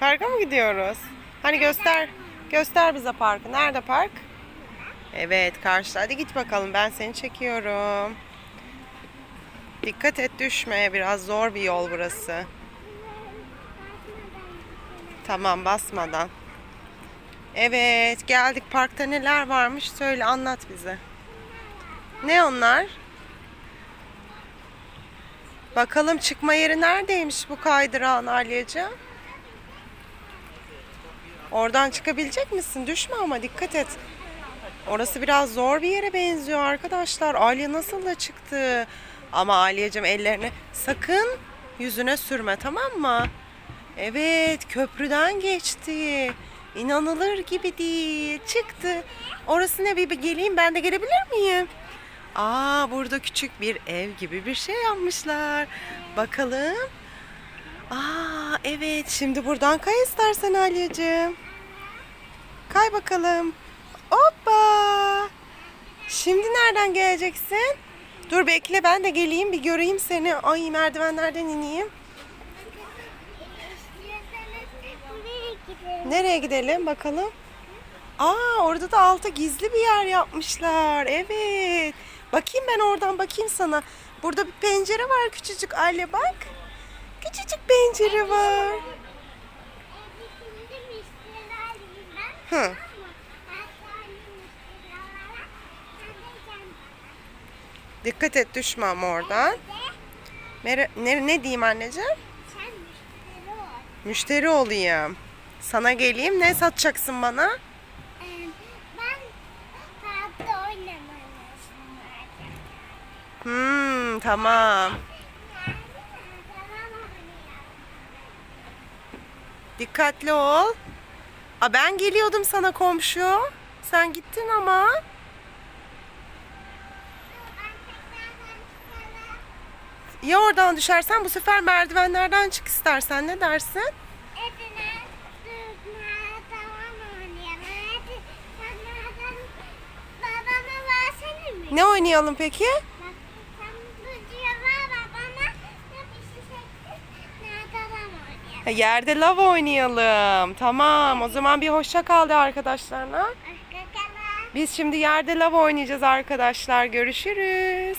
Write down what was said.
Parka mı gidiyoruz? Hani göster. Göster bize parkı. Nerede park? Evet karşıda. Hadi git bakalım ben seni çekiyorum. Dikkat et düşme. Biraz zor bir yol burası. Tamam basmadan. Evet geldik. Parkta neler varmış söyle anlat bize. Ne onlar? Bakalım çıkma yeri neredeymiş bu kaydırağın Alyacığım? Oradan çıkabilecek misin? Düşme ama dikkat et. Orası biraz zor bir yere benziyor arkadaşlar. Alya nasıl da çıktı? Ama Alyacığım ellerini sakın yüzüne sürme tamam mı? Evet köprüden geçti. İnanılır gibi değil. Çıktı. Orası ne bir bir geleyim ben de gelebilir miyim? Aa burada küçük bir ev gibi bir şey yapmışlar. Bakalım. Evet şimdi buradan kay istersen Alyacığım. Kay bakalım. Hoppa. Şimdi nereden geleceksin? Dur bekle ben de geleyim bir göreyim seni. Ay merdivenlerden ineyim. Nereye gidelim? Bakalım? Aa orada da alta gizli bir yer yapmışlar. Evet. Bakayım ben oradan bakayım sana. Burada bir pencere var küçücük Alya bak. Küçücük pencere var. Hı. Dikkat et düşme ama oradan. Mere- ne, ne diyeyim anneciğim? müşteri ol. Müşteri olayım. Sana geleyim. Ne satacaksın bana? Ben parkta oynamayı istiyorum. Hmm, tamam. Dikkatli ol. Aa, ben geliyordum sana komşu. Sen gittin ama. Ya oradan düşersen bu sefer merdivenlerden çık istersen ne dersin? Ne oynayalım peki? Bak sen bu cevap ver bana. Ne bir şey çektin. Nereden oynayalım? Ha, Yerde lav oynayalım. Tamam. O zaman bir hoşça kal de arkadaşlarına. Biz şimdi yerde lav oynayacağız arkadaşlar. Görüşürüz.